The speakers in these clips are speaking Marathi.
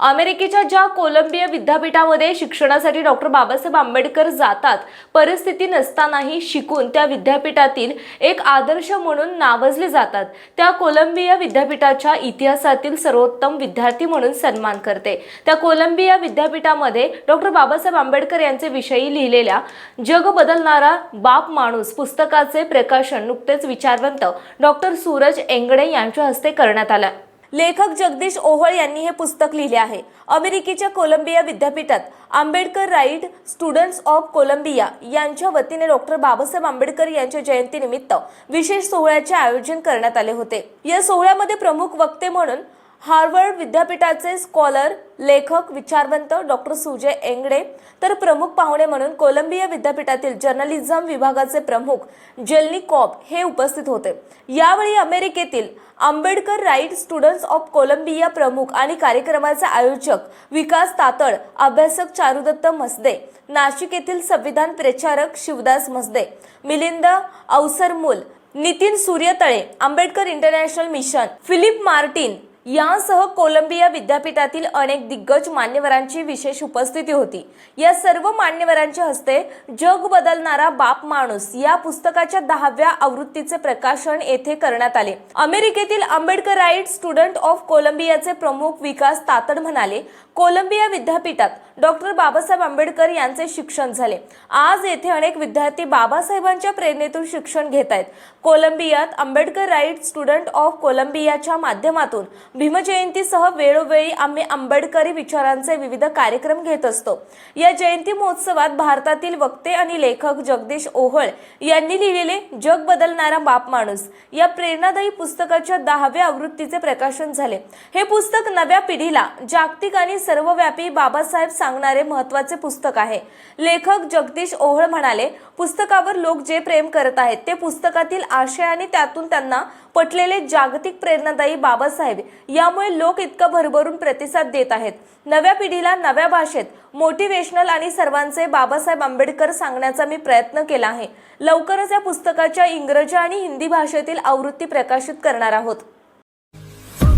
अमेरिकेच्या ज्या कोलंबिया विद्यापीठामध्ये शिक्षणासाठी डॉक्टर बाबासाहेब आंबेडकर जातात परिस्थिती नसतानाही शिकून त्या विद्यापीठातील एक आदर्श म्हणून नावजले जातात. त्या कोलंबिया विद्यापीठाच्या इतिहासातील सर्वोत्तम विद्यार्थी म्हणून सन्मान करते. त्या कोलंबिया विद्यापीठामध्ये डॉक्टर बाबासाहेब आंबेडकर यांचे विषयी लिहिलेल्या जग बदलणारा बाप माणूस पुस्तकाचे प्रकाशन नुकतेच विचारवंत डॉक्टर सूरज एंगडे यांच्या हस्ते करण्यात आलं. लेखक जगदीश ओहळ यांनी हे पुस्तक लिहिले आहे. अमेरिकेच्या कोलंबिया विद्यापीठात Ambedkar right students of Columbia यांच्या वतीने डॉक्टर बाबासाहेब आंबेडकर यांच्या जयंतीनिमित्त विशेष सोहळ्याचे आयोजन करण्यात आले होते. या सोहळ्यामध्ये प्रमुख वक्ते म्हणून हार्वर्ड विद्यापीठाचे स्कॉलर लेखक विचारवंत डॉक्टर सुजय एंगडे तर प्रमुख पाहुणे म्हणून कोलंबिया विद्यापीठातील जर्नलिझम विभागाचे प्रमुख जेलनी कॉप हे उपस्थित होते. यावेळी अमेरिकेतील Ambedkar right students of Columbia प्रमुख आणि कार्यक्रमाचे आयोजक विकास तातड अभ्यासक चारुदत्त मसदे नाशिक येथील संविधान प्रचारक Shivdas Masde Milind Awsarmol Nitin Suryatale Ambedkar international mission Philip Martin यांसह कोलंबिया विद्यापीठातील अनेक दिग्गज मान्यवरांची विशेष उपस्थिती होती. या सर्व मान्यवरांच्या हस्ते जग बदलणारा बाप माणूस या पुस्तकाच्या दहाव्या आवृत्तीचे प्रकाशन येथे करण्यात आले. अमेरिकेतील आंबेडकर राईट स्टुडंट ऑफ कोलंबियाचे प्रमुख विकास तातड म्हणाले कोलंबिया विद्यापीठात डॉक्टर बाबासाहेब आंबेडकर यांचे शिक्षण झाले. आज येथे अनेक विद्यार्थी बाबासाहेबांच्या प्रेरणेतून शिक्षण घेत आहेत. कोलंबियात आंबेडकर राईट स्टुडंट ऑफ कोलंबियाच्या माध्यमातून भीमजयंतीसह वेळोवेळी आम्ही आंबेडकरी विचारांचे विविध कार्यक्रम घेत असतो. या जयंती महोत्सवात भारतातील वक्ते आणि लेखक जगदीश ओहळ यांनी लिहिलेले जग बदलणारा बाप माणूस या प्रेरणादायी पुस्तकाच्या दहाव्या आवृत्तीचे प्रकाशन झाले. हे पुस्तक नव्या पिढीला जागतिक आणि सर्वव्यापी बाबासाहेब सांगणारे महत्त्वाचे पुस्तक आहे. लेखक जगदीश ओहळ म्हणाले पुस्तकावर लोक जे प्रेम करत आहेत ते पुस्तकातील आशय आणि त्यातून त्यांना पटलेले जागतिक प्रेरणादायी बाबासाहेब यामुळे लोक इतकं भरभरून प्रतिसाद देत आहेत. नव्या पिढीला नव्या भाषेत मोटिवेशनल आणि सर्वांचे बाबासाहेब आंबेडकर सांगण्याचा मी प्रयत्न केला आहे. लवकरच या पुस्तकाच्या इंग्रजी आणि हिंदी भाषेतील आवृत्ती प्रकाशित करणार आहोत.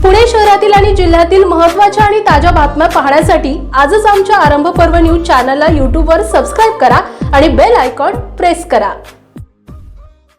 पुणे शहरातील आणि जिल्ह्यातील महत्त्वाच्या आणि ताज्या बातम्या पाहण्यासाठी आजच आमच्या आरंभ पर्व न्यूज चॅनलला यूट्यूबवर सबस्क्राईब करा आणि बेल आयकॉन प्रेस करा.